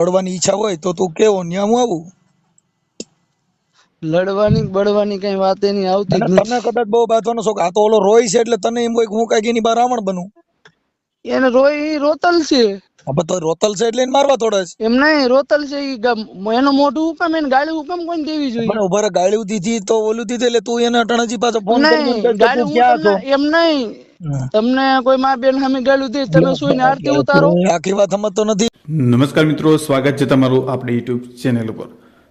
લડવાની ઈચ્છા હોય તો તું કેવો ન્યા હું આવું? લડવાની બળવાની કઈ વાત એની આવતી જ નથી. તને કદાચ બહુ બાંધવાનો શોખ આ તો ઓલો રોય છે એટલે તને એમ હોય કે હું કંઈક એની બહાર રાવણ બનું. એને રોય ઈ રોતલ છે. હવે તો રોતલ છે એટલે એને મારવા થોડા જ એમ નહીં રોતલ છે ઈ ગમ- એનો મોઢું હુકમ એને ગાળી હુકમ કોઈને દેવી જોઈએ. પણ ઊભા ગાળ્યું દીધી તો ઓલું દીધું એટલે તું એને અટાણાજી પાછો ફોન કરીને નહીં ગાળી હું તમને એમ નહીં. તમને કોઈ માં બેન સામે ગાળું દે તમે સુઈને આરતી ઉતારો. આખી વાત સમજતો નથી. નમસ્કાર મિત્રો સ્વાગત છે તમારું આપણી યુટ્યુબ ચેનલ ઉપર.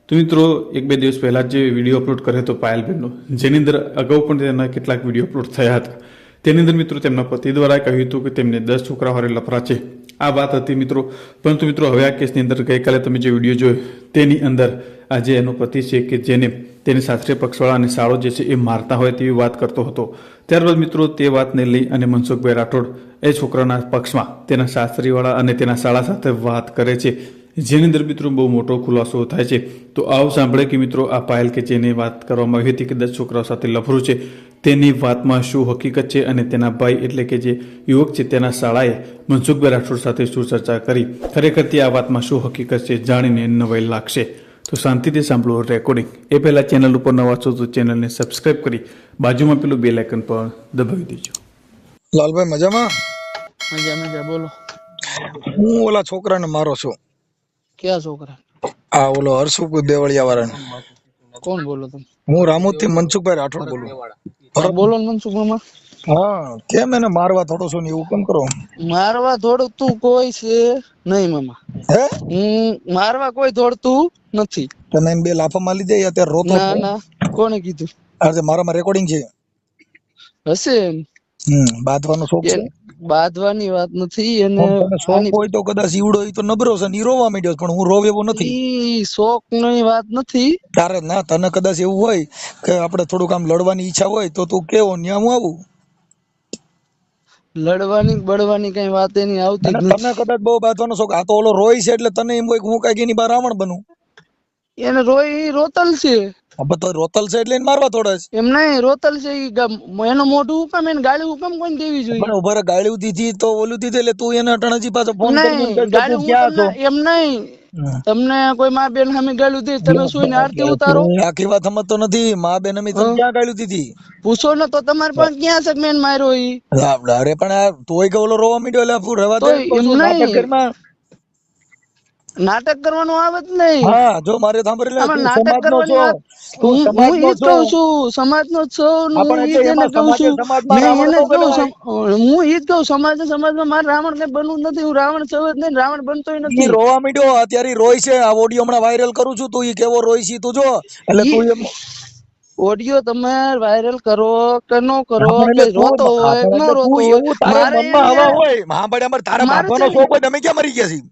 તો મિત્રો એક બે દિવસ પહેલા જે વીડિયો અપલોડ કર્યો હતો પાયલબેનનો જેની અંદર અગાઉ પણ તેના કેટલાક વીડિયો અપલોડ થયા હતા. તેની અંદર મિત્રો તેમના પતિ દ્વારા કહ્યું હતું કે તેમને દસ છોકરા હારે લફરા છે. આ વાત હતી મિત્રો પરંતુ મિત્રો હવે આ કેસની અંદર ગઈકાલે તમે જે વીડિયો જોયો તેની અંદર આજે એનો પતિ છે કે જેને તેની શાસ્ત્રીય પક્ષવાળા અને શાળો જે છે એ મારતા હોય તેવી વાત કરતો હતો. ત્યારબાદ મિત્રો તે વાતને લઈ અને મનસુખભાઈ રાઠોડ એ છોકરાના પક્ષમાં તેના શાસ્ત્રીવાળા અને તેના શાળા સાથે વાત કરે છે. જેની અંદર મિત્રો બહુ મોટો ખુલાસો થાય છે. તો આવો સાંભળે કે મિત્રો આ પાયલ કે જેની વાત કરવામાં આવી હતી કે દસ છોકરાઓ સાથે લફરું છે, તેની વાતમાં શું હકીકત છે અને તેના ભાઈ એટલે કે જે યુવક છે તેના શાળાએ મનસુખભાઈ રાઠોડ સાથે શું ચર્ચા કરી. ખરેખર તે આ વાતમાં શું હકીકત છે જાણીને નવાઈ લાગશે. તો શાંતિથી સાંભળો રેકોર્ડિંગ એ પહેલાં ચેનલ ઉપર નવા છો તો ચેનલને સબસ્ક્રાઇબ કરી બાજુમાં પેલું બે લાઇકન પણ દબાવી દેજો. લાલભાઈ મજામાં? મજા મજા બોલો. હું ઓલા છોકરાને મારો છું. ક્યાં છોકરા? આ ઓલો હર્ષુક દેવળિયા વાળાને કોણ બોલો તમે? હું રામોદથી મનસુખભાઈ રાઠોડ બોલું. બોલો મનસુખ મામા હા કેમ એને મારવા થોડો છો ને એવું કેમ કરો? મારવા દોડતું કોઈ છે નહીં મામા. હે? હું મારવા કોઈ દોડતું નથી. તને એમ બે લાફા મારી દે અત્યારે રોતો ના ના. કોણે કીધું? અરે મારામાં રેકોર્ડિંગ છે. હશે હમ બાંધવાનો શોખ છે. બાંધવાની વાત નથી અને શોખ હોય તો કદાચ ઈવડો ઈ તો નબરો છે ને ઈ રોવા માંડ્યો પણ હું રોવ એવો નથી. શોખની વાત નથી. તારે ના તને કદાચ એવું હોય કે આપણે થોડુંક આમ લડવાની ઈચ્છા હોય તો તું કેવો ન્યા હું આવું? લડવાની બળવાની કઈ વાત નહીં આવતી તને કદાચ બહુ બાંધવાનો શોખ આ તો ઓલો રોય છે એટલે તને એમ હોય હું કઈ એની બહાર રાવણ બનું. એને રોય રોતલ છે. હવે તો રોતલ છે એટલે એને મારવા થોડા છે. એમ નહીં રોતલ છે ઈ એનો મોઢું હુકમ એને ગાળી હુકમ કોઈ દેવી જોઈએ? પણ ઊભા ગાળ્યું દીધી તો ઓલું દીધી એટલે તું એને અટણજી પાછો ફોન કરીને ગાળી એમ નહીં. તમને કોઈ માં બેન હમી ગાળ્યું હતી તમે સુઈને આરતી ઉતારો. આખી વાત સમજતો નથી. મા બેન હમી તમે ક્યાં ગાળ્યું હતી પૂછો ને તો તમારે પણ ક્યાં છે કે માર્યો ઈ? અરે પણ આ તોય કે ઓલો રોવા મીડ્યો એટલે રવા રહેવા તો એમ નહીં. નાટક કરવાનું આવે જ નહીં. હા જો મારે સાંભળી લે તું નાટક કરવાની છો તું હું હું છો કહું છું. સમાજનો છું હા, હું એને કહું છું. મેં એને કહું. હું ઈ જ કહું સમાજ સમાજમાં મારે રાવણ કઈ બનવું નથી હું રાવણ છું જ નહીં રાવણ બનતો નથી. રોવા મીડ્યો અત્યારે રોય છે આ ઓડિયો હમણાં વાયરલ કરું છું તું ઈ કેવો રોય છે તું જો. એટલે તું એમ ઓડિયો તમે વાયરલ કરો કે ન કરો કે રોતો હોય ન રોતો હોય મારે મમ્મા હવા હોય હોય બડે અમારે તારા બાપાનો શોખ હોય તમે ક્યાં મરી ગયા છીએ?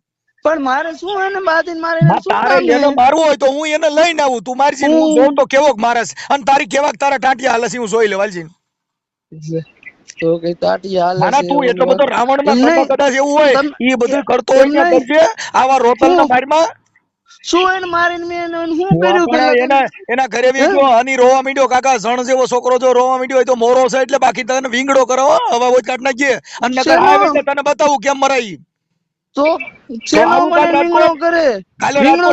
પણ મારે શું એને બાંધીને મારે ના, તારે એને મારવું હોય તો હું એને લઈને આવું. તું મારી છે હું જોઉં તો કેવો મારસ અને તારી કેવાક તારા ટાંટિયા હાલે છે હું જોઈ લે વાલજી તો કે તાટી હાલે ના ના તું એટલો બધો રાવણમાં કદાચ એવું હોય ઈ બધું કરતો હોય ને કરજે આવા રોતલના હું- બારમાં શું એને મારીને મેં શું કર્યું કે એના એના ઘરે બી જો હની રોવા મીડ્યો કાકા જણ જેવો છોકરો જો રોવા મીડ્યો હોય તો મોરો છે એટલે બાકી તને વિંગડો કરો હવે ઓજ કાઢ નાખીએ. અને નકર આવે તને બતાવું કેમ મરાઈ. તો શેનો મને રીંગણો કરે? રીંગણો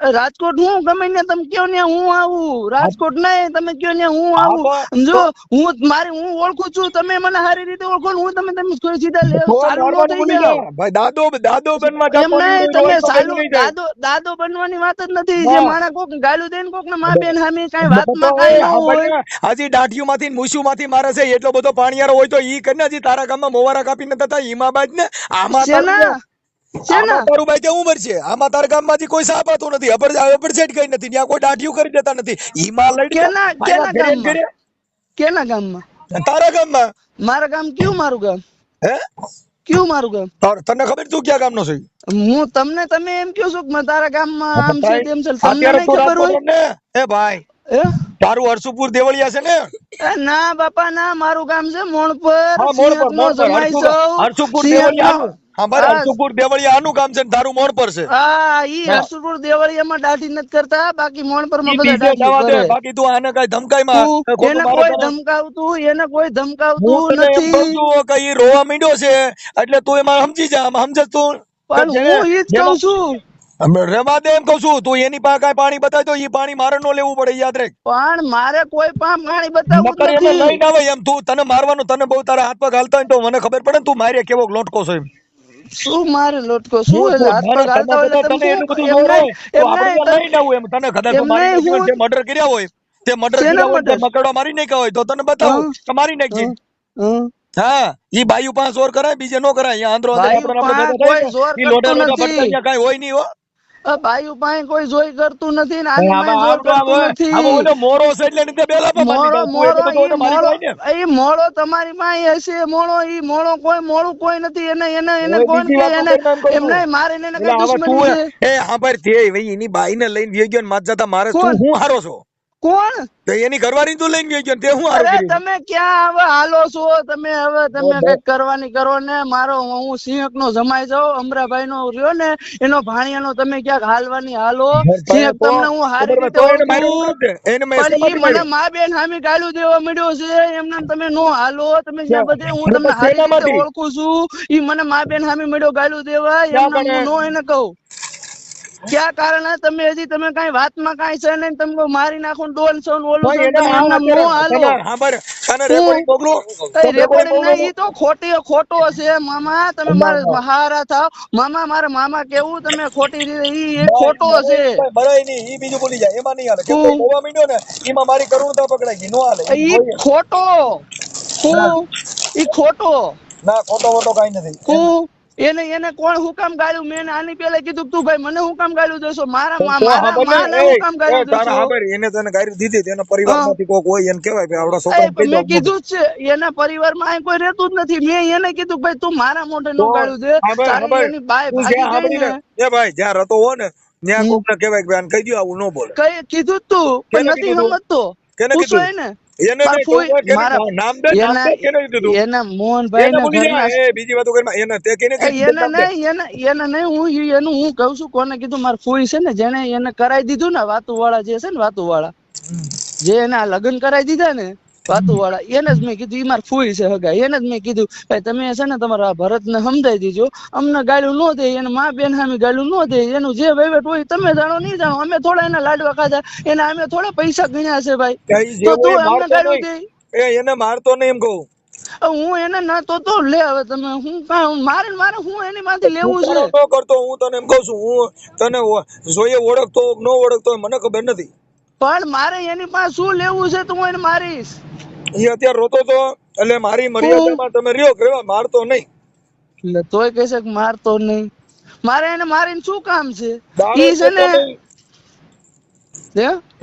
રાજકોટ હું? ગમે ને તમે કયો ને હું આવું. રાજકોટ નહીં તમે કયો ને હું આવું. જો હું મારી હું ઓળખું છું. તમે મને સારી રીતે ઓળખો હું તમે તમે થોડી સીધા સારું ન દાદો દાદો બનવા એમ નહીં તમે જાય. દાદો દાદો બનવાની વાત જ નથી. જે માણા કોક ગાલું દે કોક ને મા બેન સામે કઈ વાતમાં કાંઈ ન હોય. હજી દાંઠિયું માંથી મૂછું માંથી મારે છે એટલો બધો પાણીયારો હોય તો ઈ કરીને હજી તારા ગામમાં મોવારા કાપીને થતા ઈમાં બાજ ને આમાં તારું- શેના આમાં તારું ભાઈ કેવું ઉંમર છે આમાં તારા ગામમાં હજી કોઈ સાપાતું નથી. અપર અપર કઈ નથી. ત્યાં કોઈ દાંઠિયું કરી દેતા નથી. ઈમાં કેના કેના ગામમાં? કેના ગામમાં? તારા ગામમાં? મારા ગામ કયું મારું ગામ? હે? કયું મારું ગામ? તને ખબર તું ક્યાં ગામનો છે? હું તમને તમે એમ કયો છો કે મેં તારા ગામમાં આમ છે તેમ છે. તમને નહીં ખબર હોય? એ ભાઈ. તારું હરસુપુર દેવળિયા છે ને? ના બાપા ના મારું ગામ છે મોણપર. હા મોડ પર સિંહકનો મોડ પર જમાઈ હરસુપુર દેવળિયા આનું. હા બરાબર દેવળિયા આનું કામ છે ને તારું મોડ પર છે. હા ઈ. દેવળિયામાં દાઢી નથી કરતા બાકી માં બધા દાઢી કરે. બાકી તું આને કઈ ધમકાઈમાં તું- એને કોઈ ધમકાવતું એને કોઈ ધમકાવતું નથી. રોવા માંડ્યો છે એટલે તું એમાં સમજી જા આમાં સમજે તું પણ હું ઈ જ કહું છું. અમે રેવા દે એમ કહું છું તું એની પાસે કઈ પાણી બતાવી દો ઈ પાણી મારે નો લેવું પડે યાદ રાખ. પણ મારે કોઈ પણ પાણી બતાવવું નકર નથી. લઈને આવે એમ તું તને મારવાનું તને બહુ તારા હાથ પગ હાલતા હોય ને તો મને ખબર પડે ને તું મારે કેવો લોટકો છો એમ. શું મારે લોટકો? શું એટલે હાથ પર હાલતા હોય તમે એટલું બધું એમ નહીં, તો એમ. તને કદાચ મારી તે મર્ડર કર્યા હોય તે મર્ડર કર્યા હોય તે મકડો મારી નાખ્યા હોય તો તને બતાવું કે મારી નાખજે. હં. ઈ બાયુ પાંચ જોર કરાય બીજે નો કરાય. અહીંયા આંધ્રો આંધ્રો આપણે ભેગા કોઈ થાય ઈ લોઢા નથી. ભટકાઈ કાંઈ હોય નહીં હો. આ બાયું કોઈ જોઈ કરતું નથી ને આની આમાં પાસે જોર આમ તો આમ કરતું હોય. આમાં નથી મોરો છે એટલે નીચે બેલા પર મારી મોળો દીધા. તું એટલું મોળો બધું ઈ ઓલો મારી મોળો જાય ને. ઈ મોળો તમારી પાસે હશે મોળો ઈ મોળો કોઈ મોળું કોઈ નથી એને એને એને કોણ કે એને મારે એને કઈ દુશ્મની છે એ હા ભાઈ તે ભાઈ એની લઈને ગયો ને માત જતા મારે શું? હું હારો છો કોણ? તો એની ઘરવાળી તું લઈને ગયો તે હું અરે તમે ક્યાં હવે હાલો છો? તમે હવે તમે કંઈક કરવાની કરો ને. મારો હું સિંહક નો જમાઈ જાઉં અમરાભાઈ નો રહ્યો ને એનો ભાણિયાનો તમે ક્યાંક હાલવાની હાલો. સિંહક તમને હું હારી રીતે જ મને મા બેન સામે ગાળું દેવા મળ્યો છે. એમને તમે નો હાલો. તમે ક્યાં? બધે હું તમને હારી રીતે ઓળખું છું. ઈ મને મા બેન સામે મળ્યો ગાળું દેવા એમને હું નો એને કહું. ક્યાં કારણે તમે હજી તમે કઈ વાતમાં કઈ છે નહીં તમને મારી નાખું ડોલ છો ને ઓલું નો હાલો રેકોર્ડિંગ નહીં ઈ તો ખોટી ખોટો છે મામા તમે મારે. હારા થાવ મામા મારે મામા કેવું તમે ખોટી રીતે ઈ ખોટો છે બરાય નહીં, ઈ બીજું બોલી જાય, એમાં નહીં હાલે. કે ગોવા માંડ્યો ને, ઈમાં મારી કરુણતા પકડાઈ ગઈ, નો હાલે. ઈ ખોટો હું ઈ ખોટો ના, ખોટો વોટો કઈ નથી. એને એને કોણ હુકમ ગાળ્યું? મેં આની પહેલા કીધું તું ભાઈ મને હુકમ ગાળ્યું દેશો. મારા મારા માને એ, ગાળ્યું તારા દેશો. હાંભળ, એને તને ગાળી દીધી તેના પરિવારમાંથી કોક હોય એને કહેવાય કે આવડા એ મેં કીધું છે એના પરિવારમાં અહીં કોઈ રહેતું જ નથી. મેં એને કીધું કે ભાઈ તું મારા મોઢે નો ગાળ્યું દે. તારી એની બાય ભાગી ગઈ એ ભાઈ જ્યાં રતો હો ને ત્યાં કોક ને કહેવાય કે આને કહી દ્યો, આવું ન બોલે. કઈ કીધું તું પણ નથી? સમજતો. કેને કીધું? એને? નામ દે, કેને કીધું એના મોહનભાઈ એને ના ભૂલી જા, ઘરના એ બીજી વાતો કરીમાં, એને તે કેને એને નહીં એને એને નહીં હું એનું હું કહું છું કોને કીધું મારા ફૂઈ છે ને જેને એને કરાઈ દીધું ને વાતુ વાળા જે છે ને વાતુ વાળા જે એના લગ્ન કરાઈ દીધા ને વાતુ વાળા એને જ મેં કીધું ઈ માર ફૂઈ છે હગા. એને જ મેં કીધું ભાઈ તમે છે ને તમારા ભરત ને સમજાઈ દીજો. અમને ગાળું ન દે એને મા બેન સામે ગાળું ન દે. એનું જે વહીવટ હોય તમે જાણો નહીં જાણો. અમે થોડા એના લાડવા ખાધા. એને અમે થોડા પૈસા ગણ્યા છે ભાઈ. તો તું અમને ગાળું દે. એ એને મારતો નહીં એમ કહું. હું એને ના તો તો લે હવે તમે. હું કાં મારે મારે હું એની માંથી લેવું છે? તો કરતો હું તને એમ કહું છું હું તને જોઈએ ઓળખતો ન ઓળખતો મને ખબર નથી. પણ મારે એની પાસે શું લેવું છે તો હું એને મારીશ? એ અત્યારે રોતો તો એટલે મારી મર્યાદામાં તમે રહ્યો કે મારતો નહીં. એટલે તોય કહેશે કે મારતો નહીં. મારે એને મારીને શું કામ છે? ઈ છે ને?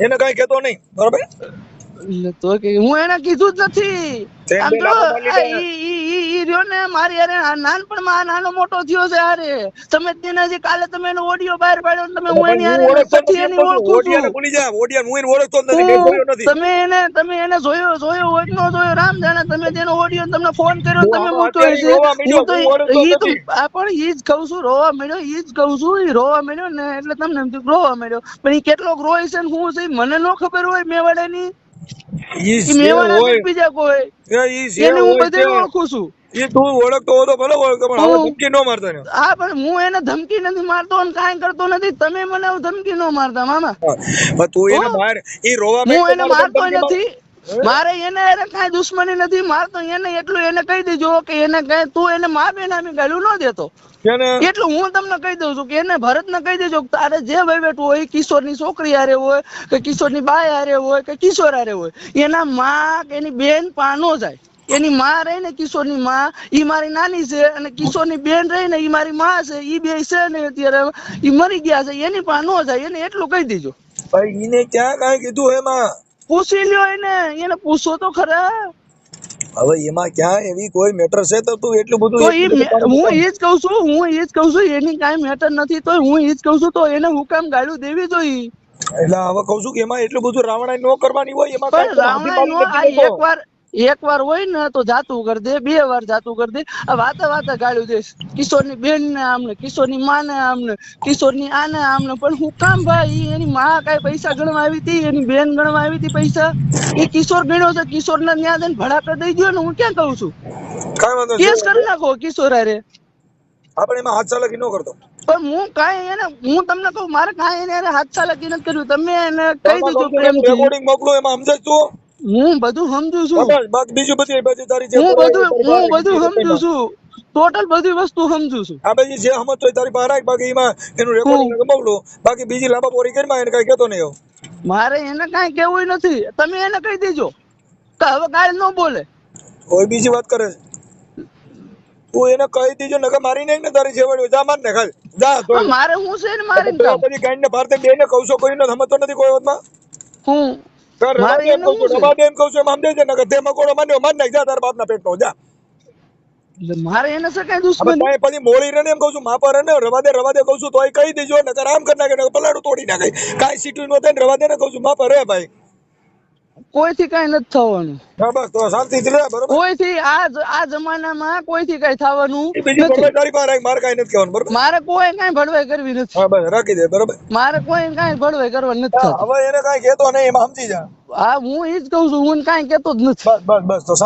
એને કઈ કહેતો નહીં બરોબર? એટલે તોય કે હું એને કીધું જ નથી. મારી નાનપણમાં નાનો મોટો થયો છે અરે તમે તેને જે કાલે તમે એનો ઓડિયો બહાર પાડ્યો તમે હું એની પછી એની ઓળખું છું. તમે એને તમે એને જોયો જોયો હોય નો જોયો રામ જાણે તમે તેનો ઓડિયો તમને ફોન કર્યો તમે મૂક્યો માંડ્યો, હું તો ઈ તો આ પણ ઈ જ કહું છું રોવા મળ્યો ઈ જ કહું છું ઈ રોવા મળ્યો ને એટલે તમને એમ રોવા મળ્યો પણ ઈ કેટલોક રોય છે ને હું છે મને ન ખબર હોય મેવાડાની. ઈ ઈ જે હોય. બીજા કોઈ ઈ જે એને હું બધે ઓળખું છું. તું ઓળખતો હોય ભલે ઓળખતો પણ હવે ધમકી ન મારતો. હા પણ હું એને ધમકી નથી મારતો અને કાંઈ કરતો નથી. તમે મને ધમકી ન મારતા મામા. તું એને માર. એ રોવા હું એને મારતો નથી. મારે એને અરે કાંઈ દુશ્મની નથી મારતો એને એટલું એને કહી દેજો કે એને કહે તું એને મા બેન આમી ગાળું ન દેતો. એટલું હું તમને કહી દઉં છું કે એને ભરત ને કહી દેજો કે તારે જે વહીવટ હોય કિશોરની છોકરી હારે હોય કે કિશોરની બાય હારે હોય કે કિશોર હારે હોય એના માં કે એની બેન પાનો જાય. એની માં રહી ને કિશોરની માં ઈ મારી નાની છે અને કિશોરની બેન રહી ને ઈ મારી માં છે ઈ બે છે ને અત્યારે ઈ મરી ગયા છે એની પાનો જાય એને એટલું કહી દેજો. ભાઈ એને ક્યાં કાંઈ કીધું એમાં? પૂછી લ્યો એને એને પૂછો તો ખરા. હવે એમાં ક્યાં એવી કોઈ મેટર છે તો તું એટલું બધું તો હું એ જ કઉ છું હું એ જ કઉ છું એની કાંઈ મેટર નથી તો હું એ જ કઉ છું તો એને હુકામ ગાળું દેવી જોઈએ. એટલે હવે કઉ છું કે એમાં એટલું બધું રાવણાઈ નો કરવાની હોય એમાં પણ રાવણાઈ નો આ એક વાર હોય ને તો જાતું કરી દે બે વાર જાતું કરી દે. વાતે વાતે ગાળ્યું દેશ કિશોરની બેન ને આમને કિશોરની માં ને આમને કિશોરની આને આમને. પણ હું કામ ભાઈ એની માં કઈ પૈસા ગણવા આવી હતી એની બેન ગણવા આવી હતી પૈસા. એ કિશોર ગણ્યો છે કિશોર ને ન્યા દઈને ભડાકા દઈ ગયો ને હું ક્યાં કહું છું. કેસ કરી નાખો કિશોર અરે આપણે એમાં હાથ ચાલાકી ન કરતો. પણ હું કાંઈ એને હું તમને કહું મારે કાંઈ એને હાથ ચાલાકી નથી કર્યું. તમે એને કહી દીધું રેકોર્ડિંગ મોકલો એમાં સમજાય તું. હું બધું સમજુ છું. બીજું બધી બધી તારી હું બધું હું બધું સમજુ છું. ટોટલ બધી વસ્તુ સમજુ છું. આ બધી જે સમજ હોય તારી પાસે રાખ બાકી એમાં એનું રેકોર્ડિંગ ગમાવડો બાકી બીજી લાંબા પોરી કરી એને કઈ કહેતો નહીં મારે એને કઈ કેવું નથી. તમે એને કહી દેજો. કે હવે કાલ ન બોલે. કોઈ બીજી વાત કરે છે? તું એને કહી દીજો નકર મારી નહીં ને તારી જેવડ હોય. જા માર ને ખાલી. જા મારે હું છે ને મારી બધી ગાંડ ને ભારતે બેને કહું છું કોઈને સમજતો નથી કોઈ વાતમાં? હું મારે એમ કહું છું એમ કહું નકર તે મકોડો માન્યો માન નાખ જા તારા બાપના પેટનો જા. મારે એને છે કઈ દુશ્મન તાય પછી મોળી રને એમ કહું છું માપા રને રવા દે રવા દે કહું છું તોય કહી દેજો નકર આમ કરી નાખે નકર પલાડું તોડી નાખે. કઈ સીટું નો થાય ને રવા દે ને કહું છું માપા રે ભાઈ. કોઈથી કઈ નથી થવાનું. બસ તો શાંતિથી રે બરોબર? કોઈથી આ આ જમાનામાં કોઈથી કઈ થવાનું નથી. તારી પાસે મારે કાંઈ નથી કહેવાનું બરોબર? મારે કોઈ કઈ ભડવાઈ કરવી નથી. હા બસ રાખી દે બરોબર? મારે કોઈ કઈ ભડવાઈ કરવા નથી હવે એને કઈ કહેતો નહીં એમાં સમજી જા. હા હું ઈ જ કઉ છું હું કઈ કેતો જ નથી. બસ બસ બસ તો